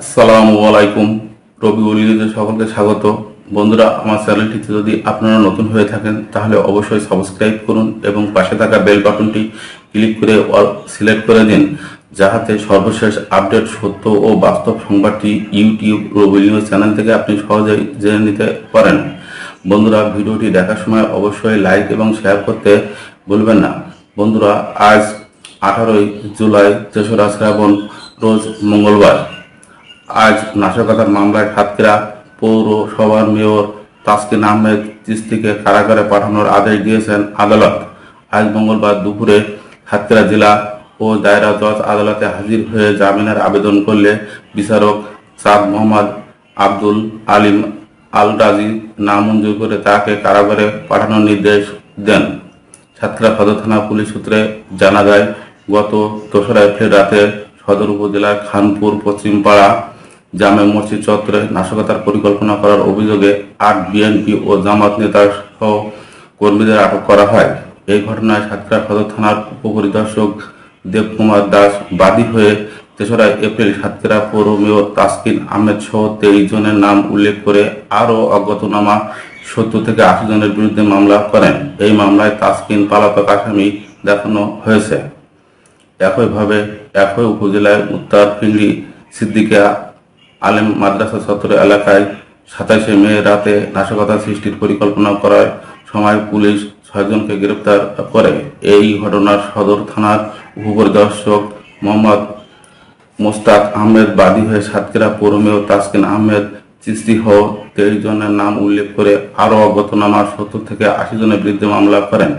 আসসালামু আলাইকুম। রবি উলিতে সকলকে স্বাগত। বন্ধুরা, আমার চ্যানেলটিতে যদি আপনারা নতুন হয়ে থাকেন, তাহলে অবশ্যই সাবস্ক্রাইব করুন এবং পাশে থাকা বেল বাটনটি ক্লিক করে সিলেক্ট করে দিন, যাহাতে সর্বশেষ আপডেট, সত্য ও বাস্তব সংবাদটি ইউটিউব রবি নিউজ চ্যানেল থেকে আপনি সহজেই জেনে নিতে পারেন। বন্ধুরা, ভিডিওটি দেখার সময় অবশ্যই লাইক এবং শেয়ার করতে ভুলবেন না। বন্ধুরা, আজ আঠারোই জুলাই তেসরা শ্রাবণ, রোজ মঙ্গলবার। আজ নাশকতার মামলায় সাতক্ষীরা পৌরসভার মেয়র তাসকিন আহমেদ চিস্তিকে কারাগারে পাঠানোর আদেশ দিয়েছেন আদালত। আজ মঙ্গলবার দুপুরে সাতক্ষীরা জেলা ও দায়রা জজ আদালতে হাজির হয়ে জামিনের আবেদন করলে বিচারক সাদ মোহাম্মদ আব্দুল আলিম আল রাজি নামঞ্জুর করে তাকে কারাগারে পাঠানোর নির্দেশ দেন। সাতক্ষীরা সদর থানা পুলিশ সূত্রে জানা যায়, গত দোসরা এপ্রিল রাতে সদর উপজেলার খানপুর পশ্চিমপাড়া জামে মসজিদ চত্বরে নাশকতার পরিকল্পনা করার অভিযোগে আট বিএনপি ও জামাত নেতা সহ কর্মীদের আটক করা হয়। এই ঘটনায় সাতক্ষীরা সদর থানার উপপরিদর্শক দেবকুমার দাস বাদী হয়ে তেসরা এপ্রিল সাতক্ষীরা পৌর মেয়র তাসকিন আহমেদ সহ তেইশ জনের নাম উল্লেখ করে আরও অজ্ঞাতনামা সত্তর থেকে আশি জনের বিরুদ্ধে মামলা করেন। এই মামলায় তাসকিন পালাতক আসামি দেখানো হয়েছে। একইভাবে একই উপজেলায় উত্তর ফিংড়ি সিদ্দিকা আলেম মাদ্রাসা চত্বর এলাকায় সাতাশে মে রাতে নাশকতা সৃষ্টির পরিকল্পনা করার সময় পুলিশ ছয়জনকে গ্রেপ্তার করে। এই ঘটনার সদর থানার উপপরিদর্শক মোহাম্মদ মোস্তাক আহমেদ বাদী হয়ে সাতক্ষীরা পৌর মেয়র তাসকিন আহমেদ চিস্তি সহ তেইশ জনের নাম উল্লেখ করে আরও অজ্ঞাতনামা সত্তর থেকে আশি জনের বিরুদ্ধে মামলা করেন।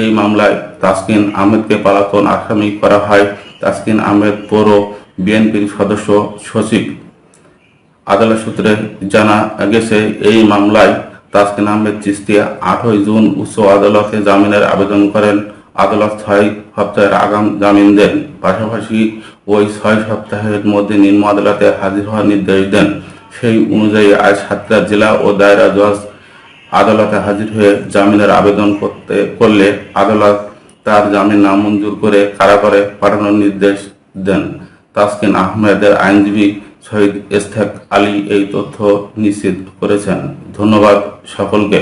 এই মামলায় তাসকিন আহমেদকে পালাতন আসামি করা হয়। তাসকিন আহমেদ পৌর বিএনপির সদস্য সচিব। আদালত সূত্রে জানা গেছে, এই মামলায় তাসকিন আহমেদ চিস্তিয়া আটই জুন উচ্চ আদালতে জামিনের আবেদন করেন। আদালত ছয় সপ্তাহের আগাম জামিন দেন। পাশাপাশি ওই ছয় সপ্তাহের মধ্যে নিম্ন আদালতে হাজির হওয়ার নির্দেশ দেন। সেই অনুযায়ী আজ সাতটা জেলা ও দায়রা জজ আদালতে হাজির হয়ে জামিনের আবেদন করতে, করলে আদালত তার জামিন নামঞ্জুর করে কারাগারে পাঠানোর নির্দেশ দেন। তাসকিন আহমেদের আইনজীবী শহীদ ইস্তেক আলী এই তথ্য নিশ্চিত করেছেন। ধন্যবাদ সকলকে।